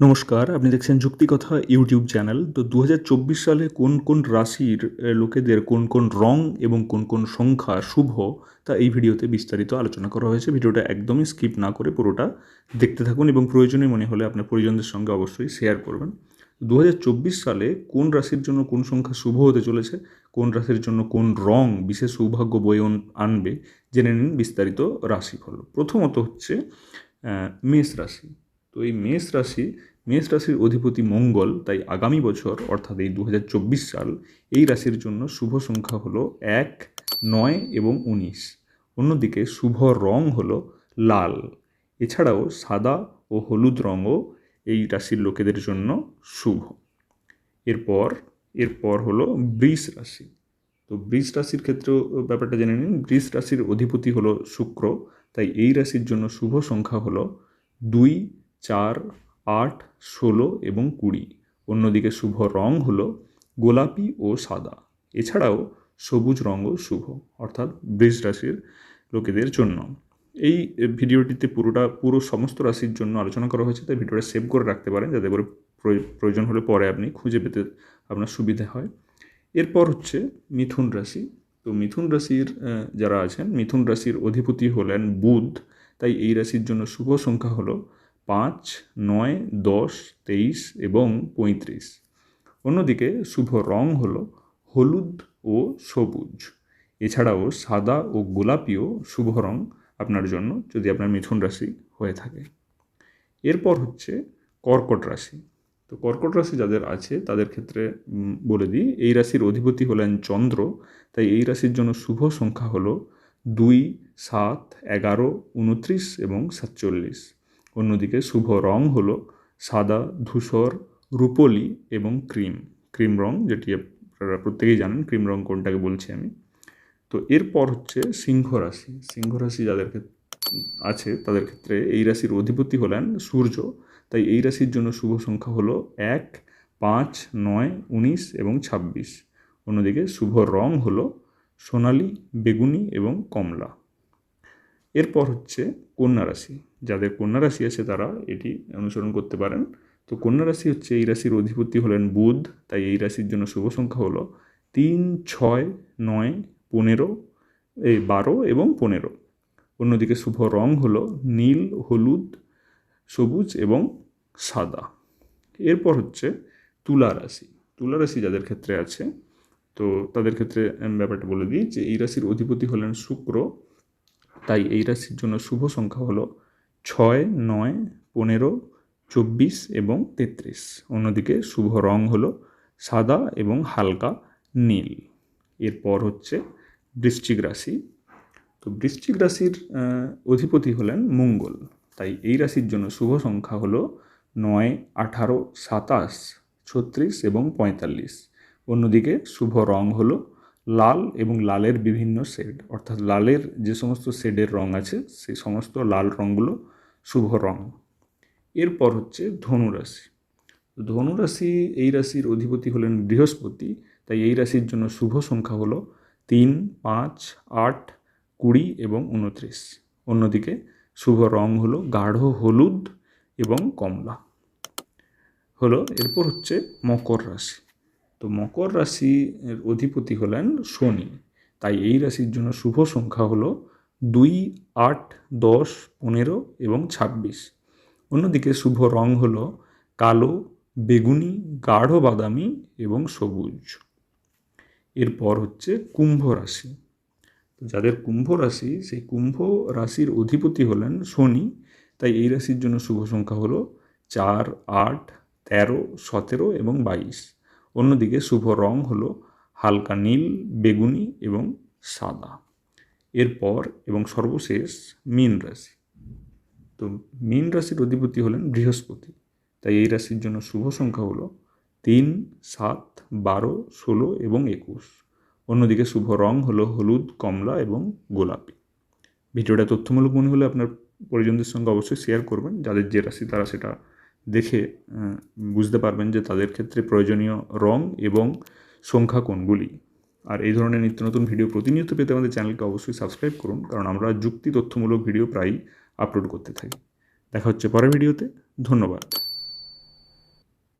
নমস্কার, আপনি দেখছেন যুক্তিকথা ইউটিউব চ্যানেল। তো দু হাজার চব্বিশ সালে কোন কোন রাশির লোকেদের কোন কোন রং এবং কোন কোন সংখ্যা শুভ, তা এই ভিডিওতে বিস্তারিত আলোচনা করা হয়েছে। ভিডিওটা একদমই স্কিপ না করে পুরোটা দেখতে থাকুন এবং প্রয়োজনীয় মনে হলে আপনার পরিজনদের সঙ্গে অবশ্যই শেয়ার করবেন। দু হাজার চব্বিশ সালে কোন রাশির জন্য কোন সংখ্যা শুভ হতে চলেছে, কোন রাশির জন্য কোন রং বিশেষ সৌভাগ্য বয়ে আনবে, জেনে নিন বিস্তারিত রাশিফল। প্রথমত হচ্ছে মেষ রাশি। তো এই মেষ রাশি, মেষ রাশির অধিপতি মঙ্গল, তাই আগামী বছর, অর্থাৎ এই দু হাজার চব্বিশ সাল, এই রাশির জন্য শুভ সংখ্যা হলো এক, নয় এবং উনিশ। অন্যদিকে শুভ রং হলো লাল। এছাড়াও সাদা ও হলুদ রঙও এই রাশির লোকেদের জন্য শুভ। এরপর এরপর হলো বৃষ রাশি। তো বৃষ রাশির ক্ষেত্রেও ব্যাপারটা জেনে নিন, বৃষ রাশির অধিপতি হলো শুক্র, তাই এই রাশির জন্য শুভ সংখ্যা হলো দুই চার, আট, ষোলো এবং কুড়ি। অন্যদিকে শুভ রং হলো গোলাপি ও সাদা। এছাড়াও সবুজ রঙও শুভ, অর্থাৎ বৃষ রাশির লোকেদের জন্য। এই ভিডিওটিতে পুরোটা, পুরো সমস্ত রাশির জন্য আলোচনা করা হয়েছে, তাই ভিডিওটা সেভ করে রাখতে পারেন, যাতে করে প্রয়- প্রয়োজন হলে পরে আপনি খুঁজে পেতে আপনার সুবিধা হয়। এরপর হচ্ছে মিথুন রাশি। তো মিথুন রাশির যারা আছেন, মিথুন রাশির অধিপতি হলেন বুধ। তাই এই রাশির জন্য শুভ সংখ্যা হলো পাঁচ, নয়, দশ, তেইশ এবং পঁয়ত্রিশ। অন্যদিকে শুভ রং হলো হলুদ ও সবুজ। এছাড়াও সাদা ও গোলাপিও শুভ রং আপনার জন্য যদি আপনার মিথুন রাশি হয়ে থাকে। এরপর হচ্ছে কর্কট রাশি। তো কর্কট রাশি যাদের আছে, তাদের ক্ষেত্রে বলে দিই, এই রাশির অধিপতি হলেন চন্দ্র। তাই এই রাশির জন্য শুভ সংখ্যা হলো দুই, সাত, এগারো, উনত্রিশ এবং সাতচল্লিশ। অন্যদিকে শুভ রং হলো সাদা, ধূসর, রূপলি এবং ক্রিম। ক্রিম রং যেটি আপনারা প্রত্যেকেই জানেন, ক্রিম রং কোনটাকে বলছি আমি। তো এরপর হচ্ছে সিংহ রাশি। সিংহ রাশি যাদের আছে, তাদের ক্ষেত্রে এই রাশির অধিপতি হলেন সূর্য। তাই এই রাশির জন্য শুভ সংখ্যা হলো এক, পাঁচ, নয়, উনিশ এবং ছাব্বিশ। অন্যদিকে শুভ রং হলো সোনালি, বেগুনি এবং কমলা। এরপর হচ্ছে কন্যা রাশি যাদের কন্যা রাশি আছে তারা এটি অনুসরণ করতে পারেন। তো কন্যা রাশি হচ্ছে এই রাশির অধিপতি হলেন বুধ, তাই এই রাশির জন্য শুভ সংখ্যা হলো তিন, ছয়, নয়, পনেরো এই বারো এবং পনেরো। অন্যদিকে শুভ রং হলো নীল, হলুদ, সবুজ এবং সাদা। এরপর হচ্ছে তুলা রাশি। তুলা রাশি যাদের ক্ষেত্রে আছে, তো তাদের ক্ষেত্রে ব্যাপারটা বলে দিই যে এই রাশির অধিপতি হলেন শুক্র তাই এই রাশির জন্য শুভ সংখ্যা হলো ছয়, নয়, পনেরো, চব্বিশ এবং তেত্রিশ। অন্যদিকে শুভ রং হলো সাদা এবং হালকা নীল। এরপর হচ্ছে বৃশ্চিক রাশি। তো বৃশ্চিক রাশির অধিপতি হলেন মঙ্গল। তাই এই রাশির জন্য শুভ সংখ্যা হলো নয়, আঠারো, সাতাশ, ছত্রিশ এবং পঁয়তাল্লিশ। অন্যদিকে শুভ রং হলো লাল এবং লালের বিভিন্ন শেড অর্থাৎ লালের যে সমস্ত শেডের রং আছে, সেই সমস্ত লাল রঙগুলো শুভ রং। এরপর হচ্ছে ধনুরাশি। ধনুরাশি এই রাশির অধিপতি হলেন বৃহস্পতি, তাই এই রাশির জন্য শুভ সংখ্যা হলো তিন, পাঁচ, আট, কুড়ি এবং উনত্রিশ অন্যদিকে শুভ রং হলো গাঢ় হলুদ এবং কমলা। হলো, এরপর হচ্ছে মকর রাশি। তো মকর রাশির অধিপতি হলেন শনি। তাই এই রাশির জন্য শুভ সংখ্যা হলো দুই, আট, দশ, পনেরো এবং ছাব্বিশ। অন্যদিকে শুভ রং হলো কালো, বেগুনি, গাঢ় বাদামি এবং সবুজ। এরপর হচ্ছে কুম্ভ রাশি। তো যাদের কুম্ভ রাশি, সেই কুম্ভ রাশির অধিপতি হলেন শনি। তাই এই রাশির জন্য শুভ সংখ্যা হলো চার, আট, তেরো, সতেরো এবং বাইশ। অন্যদিকে শুভ রং হলো হালকা নীল, বেগুনি এবং সাদা। এরপর এবং সর্বশেষ মীন রাশি। তো মীন রাশির অধিপতি হলেন বৃহস্পতি, তাই এই রাশির জন্য শুভ সংখ্যা হলো তিন, সাত, বারো, ষোলো এবং একুশ। অন্যদিকে শুভ রং হলো হলুদ, কমলা এবং গোলাপি। ভিডিওটা তথ্যমূলক মনে হলে আপনার পরিজনদের সঙ্গে অবশ্যই শেয়ার করবেন, যাদের যে রাশি তারা সেটা দেখে বুঝতে পারবেন যে তাদের ক্ষেত্রে প্রয়োজনীয় রং এবং সংখ্যা কোনগুলি। আর এই ধরনের নিত্য নতুন ভিডিও প্রতিনিয়ত পেতে আমাদের চ্যানেলকে অবশ্যই সাবস্ক্রাইব করুন, কারণ আমরা যুক্তি তথ্যমূলক ভিডিও প্রায়ই আপলোড করতে থাকি। দেখা হচ্ছে পরের ভিডিওতে। ধন্যবাদ।